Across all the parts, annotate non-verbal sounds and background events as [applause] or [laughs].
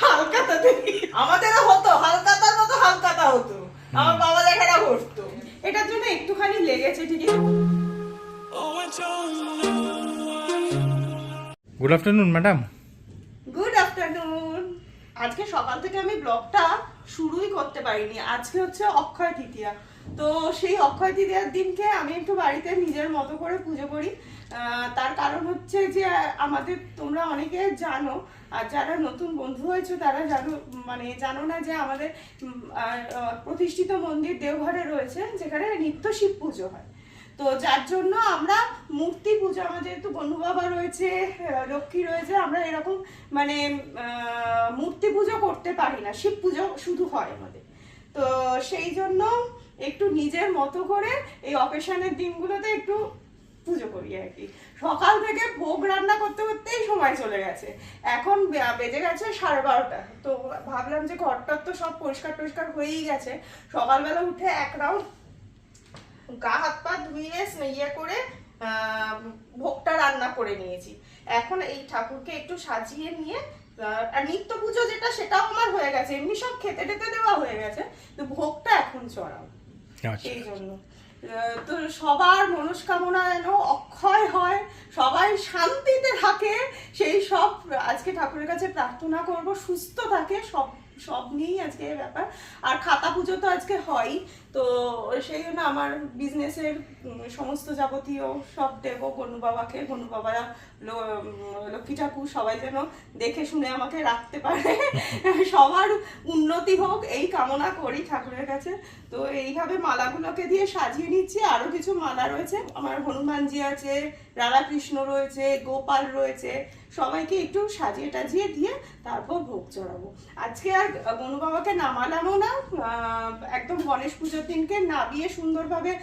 হালকাতাতে। আমাদেরও হতো হালকাতার মতো হালকাতা হতো। আমার বাবা লেখাটা করতো এটার জন্য একটুখানি লেগেছে ঠিকই good afternoon madam good afternoon আজকে সকাল থেকে আমি ব্লগটা শুরুই করতে পারিনি। আজকে হচ্ছে অক্ষয় তৃতীয়া। তো সেই অক্ষয় তৃতীয়ার দিনকে আমি একটু বাড়িতে নিজের মতো করে পুজো করি। তার কারণ হচ্ছে যে, আমাদের তোমরা অনেকে জানো, আর যারা নতুন বন্ধু হয়েছে তারা জানো মানে জানো না যে আমাদের প্রতিষ্ঠিত মন্দির দেওঘরে রয়েছে, যেখানে নিত্য শিব পুজো হয়। তো যার জন্য আমরা মূর্তি পুজো, আমাদের যেহেতু বন্ধু বাবা রয়েছে লক্ষ্মী রয়েছে, আমরা এরকম মানে মূর্তি পুজো করতে পারি না, শিব পুজো শুধু হয় আমাদের। তো সেই জন্য একটু নিজের মতো করে এই অকেশনের দিনগুলোতে একটু পুজো করি আর কি। সকাল থেকে ভোগ রান্না করতে করতেই সময় চলে গেছে। এখন বেজে গেছে সাড়ে বারোটা। তো ভাবলাম যে ঘরটার তো সব পরিষ্কার টরিষ্কার হয়েই গেছে। সকালবেলা উঠে এক রাউন্ড গা হাত পা ধুয়ে ইয়ে করে ভোগটা রান্না করে নিয়েছি। এখন এই ঠাকুরকে একটু সাজিয়ে নিয়ে আর নিত্য পুজো যেটা সেটাও আমার হয়ে গেছে। এমনি সব খেতে টেতে দেওয়া হয়ে গেছে। তো ভোগটা এখন চড়াও। আচ্ছা। এই জন্য। তো সবার মনস্কামনা যেন অক্ষয় হয়, সবাই শান্তিতে থাকে, সেই সব আজকে ঠাকুরের কাছে প্রার্থনা করব, সুস্থ থাকে, সব সব নিয়েই আজকে ব্যাপার। আর খাতা পুজো তো আজকে হয় তো সেই জন্য আমার বিজনেসের সমস্ত যাবতীয় সব দেবো গনু বাবাকে। গনু বাবা লক্ষ্মী ঠাকুর সবাই যেন দেখে শুনে আমাকে রাখতে পারে। [laughs] সবার উন্নতি হোক, এই কামনা করি ঠাকুরের কাছে। তো এইভাবে মালাগুলোকে দিয়ে সাজিয়ে নিচ্ছি। আরও কিছু মালা রয়েছে। আমার হনুমানজি আছে, রাধাকৃষ্ণ রয়েছে, গোপাল রয়েছে। সবাইকে একটু সাজিয়ে টাজিয়ে দিয়ে তারপর ভোগ চড়াবো। আজকে আর গনু বাবাকে নামালামও না একদম গণেশ পুজোর দিনকে নামিয়ে সুন্দরভাবে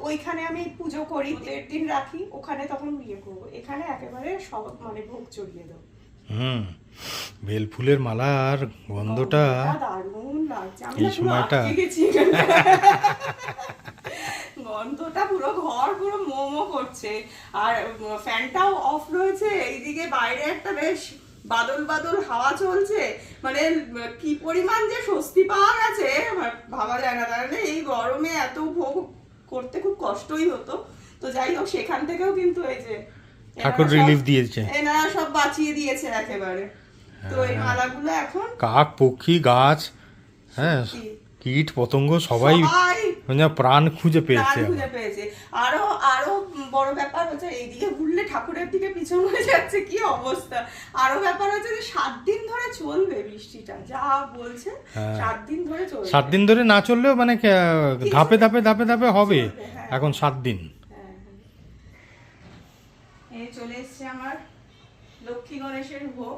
ওইখানে আমি পুজো করি দেড় দিন রাখি ওখানে তখন বিয়ে করব। এখানে একেবারে সব মানে ভোগ চড়িয়ে দেবো। হুম বেল ফুলের মালা আর গন্ধটা দারুণ লাগছে। আমি এই সময়টা-। [laughs] গন্ধটা পুরো ঘর পুরো মোমো করছে। আর ফ্যানটাও অফ রয়েছে এইদিকে বাইরে একটা বেশ বাদল বাদল হাওয়া চলছে। মানে কি পরিমাণ যে স্বস্তি পাওয়া গেছে ভাবা যায় না। তাহলে এই গরমে এত ভোগ করতে খুব কষ্টই হতো। তো যাই হোক সেখান থেকেও কিন্তু এই যে ঠাকুর রিলিফ দিয়েছে। এনারা সব বাঁচিয়ে দিয়েছে একেবারে। তো এই হ্যাঁ। মালাগুলো এখন কাক পক্ষী গাছ হ্যাঁ। কীট পতঙ্গ সবাই মানে প্রাণ খুঁজে পেয়েছে খুঁজে পেয়েছে। আরও আরও বড় ব্যাপার হচ্ছে এইদিকে ঘুরলে ঠাকুরের দিকে পিছন হয়ে যাচ্ছে কি অবস্থা? আরও ব্যাপার হচ্ছে যে সাত দিন ধরে চলবে বৃষ্টিটা যা বলছে হ্যাঁ। সাত দিন ধরে চলবে। সাত দিন ধরে না চললেও মানে ধাপে ধাপে ধাপে ধাপে হবে। হ্যাঁ। এখন সাত দিন। হ্যাঁ। এই চলে এসছে আমার লক্ষ্মী গণেশের ভোগ।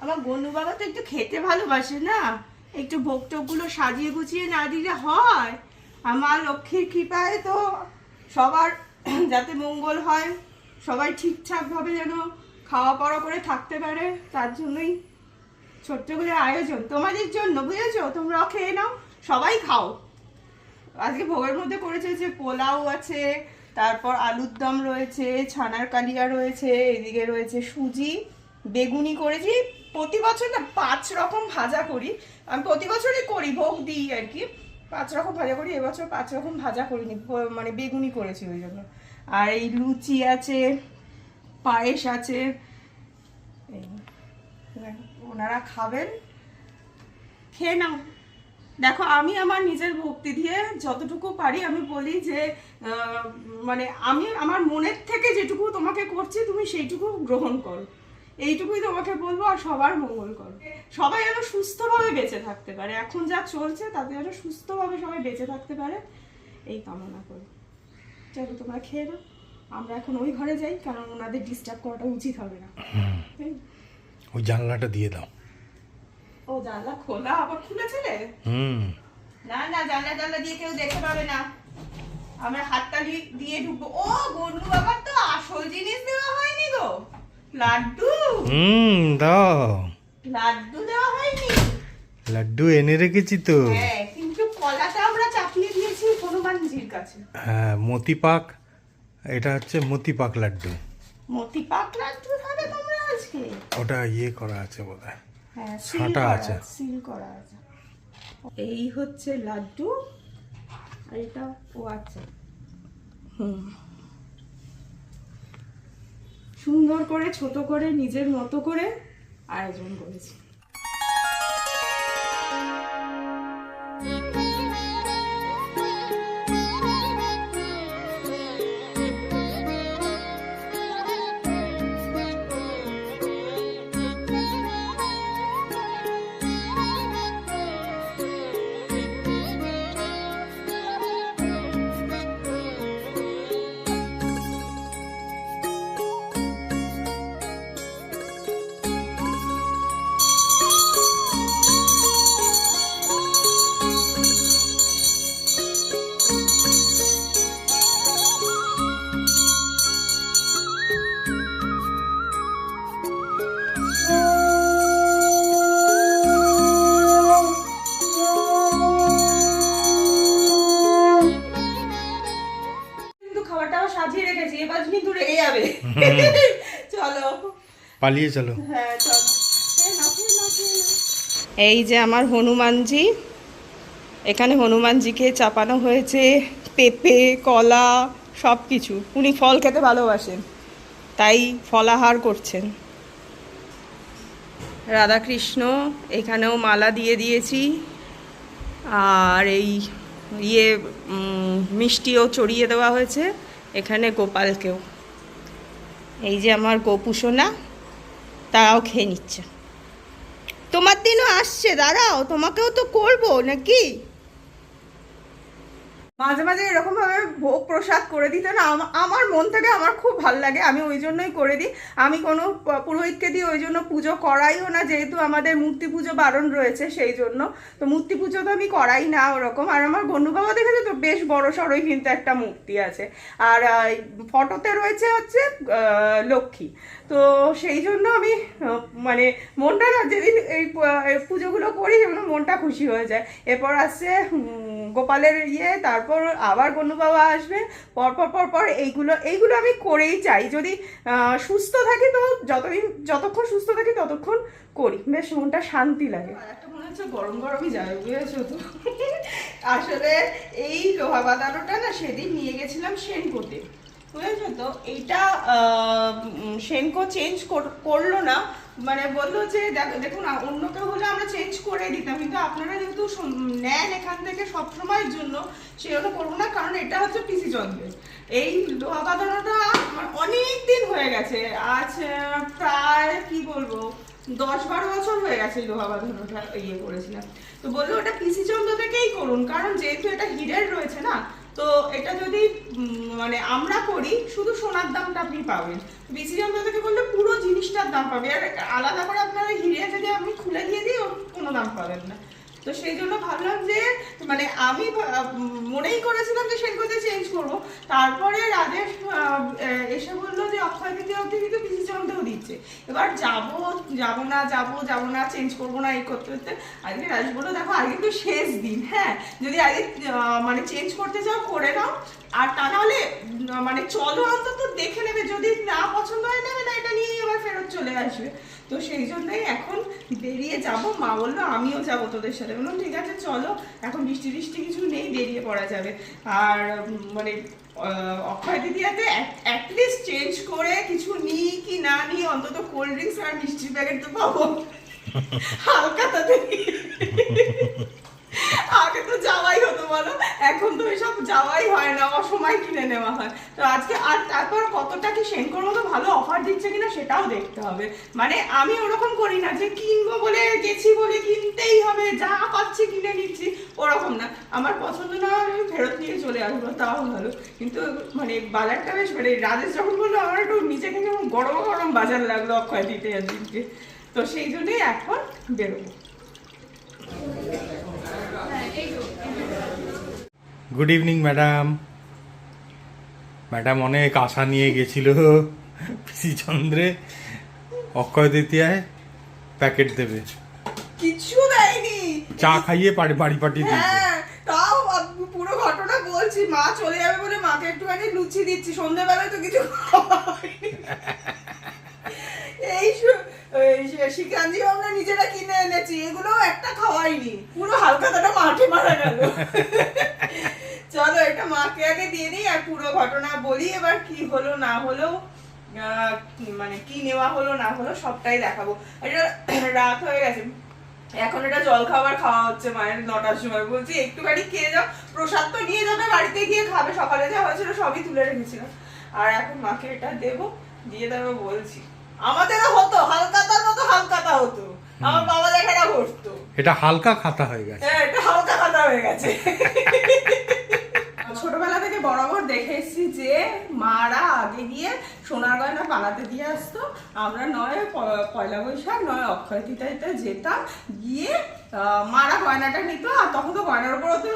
আমার বন্ধু বাবা তো একটু খেতে ভালোবাসে না? একটু ভোগ টোকগুলো সাজিয়ে গুছিয়ে না দিলে হয়? আমার লক্ষ্মীর কৃপায় তো সবার [clears throat] যাতে মঙ্গল হয়, সবাই ঠিকঠাক ভাবে যেন খাওয়া পড়া করে থাকতে পারে, তার জন্যই ছোট্ট করে আয়োজন। তোমাদের জন্য, বুঝেছ? তোমরাও খেয়ে নাও, সবাই খাও। আজকে ভোগের মধ্যে করেছে যে পোলাও আছে, তারপর আলুর দম রয়েছে, ছানার কালিয়া রয়েছে, এদিকে রয়েছে সুজি, বেগুনি করেছি। প্রতি বছর না পাঁচ রকম ভাজা করি। আমি প্রতি বছরই করি, ভোগ দিই আর কি। পাঁচ রকম ভাজা করি, এবছর পাঁচ রকম ভাজা করিনি মানে বেগুনি করেছি ওই জন্য। আর এই লুচি আছে, পায়েস আছে ওনারা খাবেন। খেয়ে নাও। দেখো, আমি আমার নিজের ভক্তি দিয়ে যতটুকু পারি, আমি বলি যে মানে আমি আমার মনের থেকে যেটুকু তোমাকে করছি, তুমি সেইটুকু গ্রহণ করো। এইটুকুই তোমাকে বলব আর সবার মঙ্গল করো। সবাই যেন সুস্থভাবে বেঁচে থাকতে পারে। এখন যা চলছে তাতে যেন সুস্থভাবে সবাই বেঁচে থাকতে পারে এই কামনা করি। চলো তোমরা খেয়ে নাও। আমরা এখন ওই ঘরে যাই কারণ ওনাদের ডিস্টার্ব করাটা উচিত হবে না? ওই জানলাটা দিয়ে দাও। ও জানলা খোলা? আবার খুলেছিলে? হুম। না না জানলা জানলা দিয়ে কেউ দেখতে পাবে না। আমরা হাততালি দিয়ে ঢুকবো। ও গন্ডু বাবার তো আসল জিনিস দেওয়া হয়নি গো। লাড্ডু? হুম দাও। লাড্ডু দেওয়া হয়নি? লাড্ডু এনে রেখেছি তো। হ্যাঁ কিন্তু কলাটা আমরা চাপিয়ে দিয়েছি হনুমানজির কাছে। হ্যাঁ মতিপাক এটা হচ্ছে মতিপাক লাড্ডু। মতি পাক লাড্ডু খাবে তোমরা আজকে? ওটা ইয়ে করা আছে বোধ হয় হ্যাঁ ছাঁটা আছে। সিল করা আছে। এই হচ্ছে লাড্ডু আর এটা ও আছে। হুম। সুন্দর করে ছোট করে নিজের মতো করে আয়োজন করেছি। পালিয়ে চলো। হ্যাঁ এই যে আমার হনুমানজি। এখানে হনুমানজিকে চাপানো হয়েছে পেঁপে কলা সব কিছু উনি ফল খেতে ভালোবাসেন তাই ফলাহার করছেন। রাধাকৃষ্ণ এখানেও মালা দিয়ে দিয়েছি। আর এই ইয়ে মিষ্টিও চড়িয়ে দেওয়া হয়েছে এখানে গোপালকেও। এই যে আমার গোপুসোনা। তারাও খেয়ে নিচ্ছে। তোমার দিনও আসছে দাঁড়াও তোমাকেও তো করব নাকি? মাঝে মাঝে এরকমভাবে ভোগ প্রসাদ করে দিতে না আমার মন থেকে আমার খুব ভালো লাগে, আমি ওই জন্যই করে দিই। আমি কোনো পুরোহিতকে দিয়ে ওই জন্য পুজো করাইও না, যেহেতু আমাদের মূর্তি পুজো বারণ রয়েছে সেই জন্য। তো মূর্তি পুজো তো আমি করাই না ওরকম, আর আমার গন্ডু বাবা দেখেছে তো বেশ বড় সড়ই কিন্তু একটা মূর্তি আছে। আর ফটোতে রয়েছে হচ্ছে লক্ষ্মী। তো সেই জন্য আমি মানে মনটা না যেদিন এই পুজোগুলো করি যেমন মনটা খুশি হয়ে যায়। এরপর আসছে গোপালের ইয়ে তারপর আবার গণ্য বাবা আসবে পরপর পর এইগুলো এইগুলো আমি করেই চাই। যদি সুস্থ থাকি তো যতদিন, যতক্ষণ সুস্থ থাকি ততক্ষণ করি। বেশ মনটা শান্তি লাগে। মনে হচ্ছে গরম গরমই যাবে, বুঝেছ তো? আসলে এই লোহা বাঁধানোটা না সেদিন নিয়ে গেছিলাম সেনকোতে, বুঝেছ তো? এইটা সেনকো চেঞ্জ করল না। মানে বলল যে, দেখ- দেখুন অন্য কেউ হলে আমরা চেঞ্জ করে দিতাম, কিন্তু আপনারা যেহেতু নেন এখান থেকে সব সময়ের জন্য, সেজন্য করব না, কারণ এটা হচ্ছে পিসি যন্ত্রের এই লোহা বাঁধানোটা অনেক দিন হয়ে গেছে, আজ প্রায়, কি বলব, দশ বারো বছর হয়ে গেছে লোহা বাঁধানোটা ইয়ে করেছিলাম। তো বলল, ওটা পিসি চন্দ্র থেকেই করুন, কারণ যেহেতু এটা হিরের রয়েছে না তো এটা যদি মানে আমরা করি, শুধু সোনার দামটা আপনি পাবেন। যন্ত্র থেকে বললে পুরো জিনিসটার দাম পাবে। আর আলাদা করে আপনারা হিরে যদি আপনি খুলে দিয়ে দিই কোনো দাম পাবেন না। তো সেই জন্য ভাবলাম যে মানে আমি মনেই করেছিলাম যে সেগুলোতে চেঞ্জ করব। তারপরে রাজেশ এসে বলল যে অক্ষয় তৃতীয় কিন্তু পিসি চন্দ্রও দিচ্ছে। এবার যাব যাব না, যাব যাব না চেঞ্জ করব না এই করতে করতে। আজকে রাজেশ বলল, দেখো, আজকে তো শেষ দিন হ্যাঁ? যদি আগে মানে চেঞ্জ করতে চাও, করে নাও। আর তা নাহলে মানে চলো অন্তত দেখে নেবে। যদি না পছন্দ হয়, নেবে না, এটা নিয়েই আবার ফেরত চলে আসবে। তো সেই জন্যই এখন বেরিয়ে যাব। মা বলল, আমিও যাব তোদের সাথে। বললাম ঠিক আছে, চলো। এখন বৃষ্টি বৃষ্টি কিছু নেই, বেরিয়ে পড়া যাবে। আর মানে অক্ষয় তৃতীয়াতে অ্যাটলিস্ট চেঞ্জ করে কিছু নিই কি না নিই, অন্তত কোল্ড ড্রিঙ্কস আর মিষ্টির প্যাকেট তো পাবো। হালকা তাতে। আগে তো যাওয়াই হতো, বলো। এখন তো এসব যাওয়াই হয় না, অসময় কিনে নেওয়া হয়। তো আজকে আর তারপর কতটা কি সেনকোর মতো ভালো অফার দিচ্ছে কিনা সেটাও দেখতে হবে। মানে আমি ওরকম করি না যে কিনবো বলে গেছি বলে কিনতেই হবে, যা পাচ্ছি কিনে নিচ্ছি। ওরকম না। আমার পছন্দ না আমি ফেরত নিয়ে চলে আসব তাও ভালো। কিন্তু মানে বাজারটা বেশ মানে রাজেশ যখন বলল আমার একটু নিচে থেকে গরম গরম বাজার লাগল অক্ষয় দিতে দিনকে। তো সেই জন্যই এখন বেরোবো। গুড ইভিনিং ম্যাডাম ম্যাডাম অনেক আশা নিয়ে গেছিল। পিসি চন্দ্রে অক্ষয় তৃতীয়ায় প্যাকেট দেবে। কিছু চা খাইয়ে বাড়ি বাড়ি পাঠিয়ে দিয়েছে। হ্যাঁ তাও পুরো ঘটনা বলছি, মা চলে যাবে বলে মাকে একটুখানি লুচি দিচ্ছি সন্ধ্যেবেলায় তো কিছু এই আমরা নিজেরা কিনে এনেছি, এগুলো একটা খাওয়াইনি, পুরো হালকাতাটা মাঠে মারা গেল। চলো, এটা মাকে আগে দিয়ে দিই, আর পুরো ঘটনা বলি, এবার কি হলো, না হলো মানে কি নেওয়া হলো, না হলো, সবটাই দেখাবো। এটা রাত হয়ে গেছে। এখন এটা জল খাবার খাওয়া হচ্ছে মায়ের নটার সময়। বলছি একটুখানি খেয়ে যাও প্রসাদ তো নিয়ে যাবে বাড়িতে গিয়ে খাবে। সকালে যা হয়েছিল সবই তুলে রেখেছিলাম আর এখন মাকে এটা দেবো দিয়ে তারপর বলছি আমাদেরও হতো হালকাতার মতো হালকাতা হতো। আমার বাবা দেখাটা করতো এটা হালকা খাতা হয়ে গেছে। হ্যাঁ এটা হালকা খাতা হয়ে গেছে। দেখে এসছি যে মারা আগে গিয়ে সোনার গয়না বানাতে দিয়ে আসতো। আমরা নয় পয়লা বৈশাখ, নয় অক্ষয় তৃতীয়াতে যেতাম। গিয়ে মারা গয়নাটা নিত আর তখন তো গয়নার উপরও তো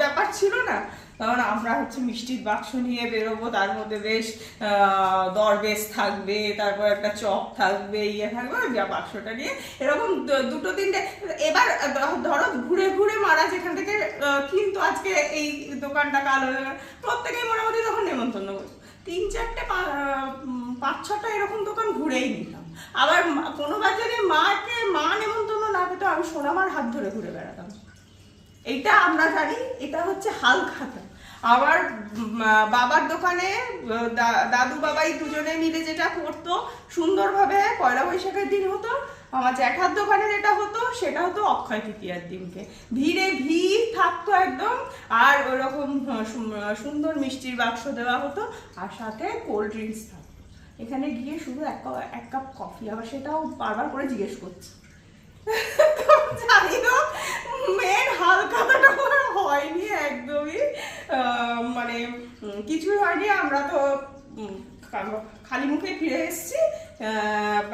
ব্যাপার ছিল না। কারণ আমরা হচ্ছে মিষ্টির বাক্স নিয়ে বেরোবো, তার মধ্যে বেশ দরবেশ থাকবে, তারপর একটা চক থাকবে ইয়ে থাকবে যা বাক্সটা নিয়ে। এরকম দুটো তিনটে, এবার ধরো ঘুরে ঘুরে মারা যেখান থেকে কিন্তু আজকে এই দোকানটা কালো প্রত্যেকেই মোটামুটি তখন নেমন্তন্ন করতো তিন চারটে পাঁচ ছটা এরকম দোকান ঘুরেই নিতাম আবার কোনোবার যদি মাকে, মা নেমন্তন্ন না পেতো, আমি সোনামার হাত ধরে ঘুরে বেড়াতাম। এইটা আমরা জানি, এটা হচ্ছে হাল খাতা আবার বাবার দোকানে দাদু বাবাই দুজনে মিলে যেটা করতো, সুন্দরভাবে পয়লা বৈশাখের দিন হতো, আমার জ্যাঠার দোকানে যেটা হতো, সেটা হতো অক্ষয় তৃতীয়ার দিনকে। ভিড়ে ভিড় থাকতো একদম, আর ওরকম সুন্দর মিষ্টির বাক্স দেওয়া হতো, আর সাথে কোল্ড ড্রিঙ্কস থাকতো। এখানে গিয়ে শুধু এক এক কাপ কফি, আবার সেটাও বারবার করে জিজ্ঞেস করছি। [laughs] জানি না হালকাতাটা আমার হয়নি একদমই। মানে কিছুই হয়নি। আমরা তো খালি মুখে ফিরে এসেছি।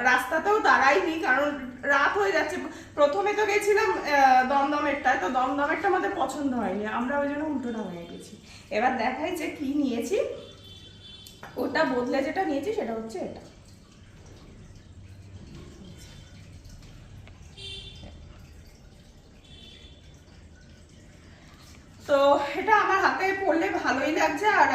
রাস্তাতেও দাঁড়াইনি, কারণ রাত হয়ে যাচ্ছে। প্রথমে তো গেছিলাম দমদমেরটায় তো দমদমেরটা আমাদের পছন্দ হয়নি। আমরা ওই জন্য উল্টোটা হয়ে গেছি। এবার দেখাই যে কি নিয়েছি। ওটা বদলে যেটা নিয়েছি, সেটা হচ্ছে এটা। তো এটা আমার হাতে পড়লে ভালোই লাগছে আর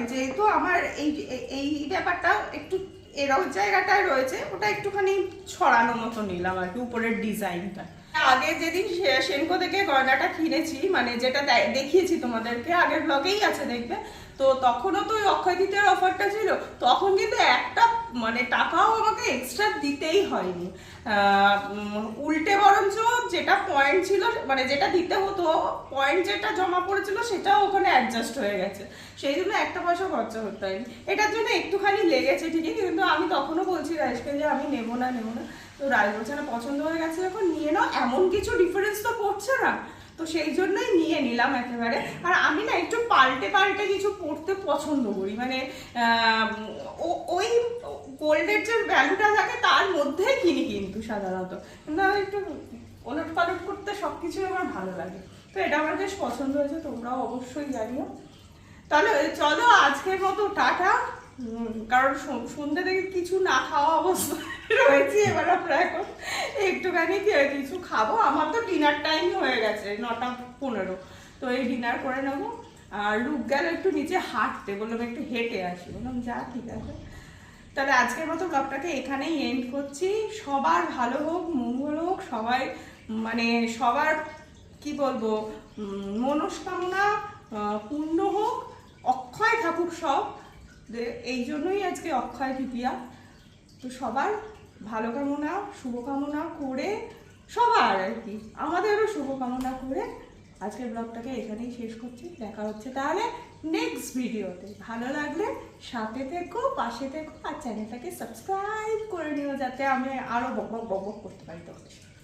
যেহেতু আমার এই, এই- ব্যাপারটা একটু এরকম জায়গাটায় রয়েছে, ওটা একটুখানি ছড়ানো মতো নিলাম আর কি, উপরের ডিজাইনটা। আগে যেদিন সেনকো থেকে গয়নাটা কিনেছি মানে যেটা দেখিয়েছি তোমাদেরকে, আগের ব্লগেই আছে দেখবে, তো তখনও তো ওই অক্ষয় তৃতীয়ার অফারটা ছিল, তখন কিন্তু একটা মানে টাকাও আমাকে এক্সট্রা দিতেই হয়নি। উল্টে বরঞ্চ যেটা পয়েন্ট ছিল মানে যেটা দিতে হতো পয়েন্ট যেটা জমা পড়েছিল সেটাও ওখানে অ্যাডজাস্ট হয়ে গেছে। সেই জন্য একটা পয়সা খরচা করতে হয়নি। এটার জন্য একটুখানি লেগেছে ঠিকই, কিন্তু আমি তখনও বলছি রাজকে যে আমি নেব না নেব না। তো রাজ বলছে, না, পছন্দ হয়ে গেছে এখন নিয়ে নাও। এমন কিছু ডিফারেন্স তো করছে না। তো সেই জন্যই নিয়ে নিলাম একেবারে। আর আমি না একটু পাল্টে পাল্টে কিছু পড়তে পছন্দ করি। মানে ওই গোল্ডের যে ভ্যালুটা থাকে তার মধ্যেই কিনি কিন্তু সাধারণত। কিন্তু আমি একটু ওলট পালট করতে সব কিছুই আমার ভালো লাগে। তো এটা আমার বেশ পছন্দ হয়েছে, তোমরাও অবশ্যই জানিও। তাহলে চলো আজকের মতো, টাটা। কারণ সন- সন্ধ্যে থেকে কিছু না খাওয়া অবস্থা রয়েছে, এবার আমরা এখন একটুখানি কিছু খাব। আমার তো ডিনার টাইম হয়ে গেছে, নটা পনেরো। তো এই ডিনার করে নেব। আর রূপ গেল একটু নিচে হাঁটতে, বললাম একটু হেঁটে আসি। বললাম, যা, ঠিক আছে। তাহলে আজকের মতো ব্লগটাকে এখানেই এন্ড করছি। সবার ভালো হোক, মঙ্গল হোক, সবাই মানে সবার, কি বলব মনস্কামনা পূর্ণ হোক, অক্ষয় থাকুক সব। যে- এই জন্যই আজকে অক্ষয় তৃতীয়া। তো সবার ভালো কামনা শুভকামনা করে সবার আর কি। আমাদেরও শুভকামনা করে আজকের ব্লগটাকে এখানেই শেষ করছি। দেখা হচ্ছে তাহলে নেক্সট ভিডিওতে ভালো লাগলে সাথে থেকো, পাশে থেকো, আর চ্যানেলটাকে সাবস্ক্রাইব করে নিও যাতে আমি আরও বক বক করতে পারি তোমাদের।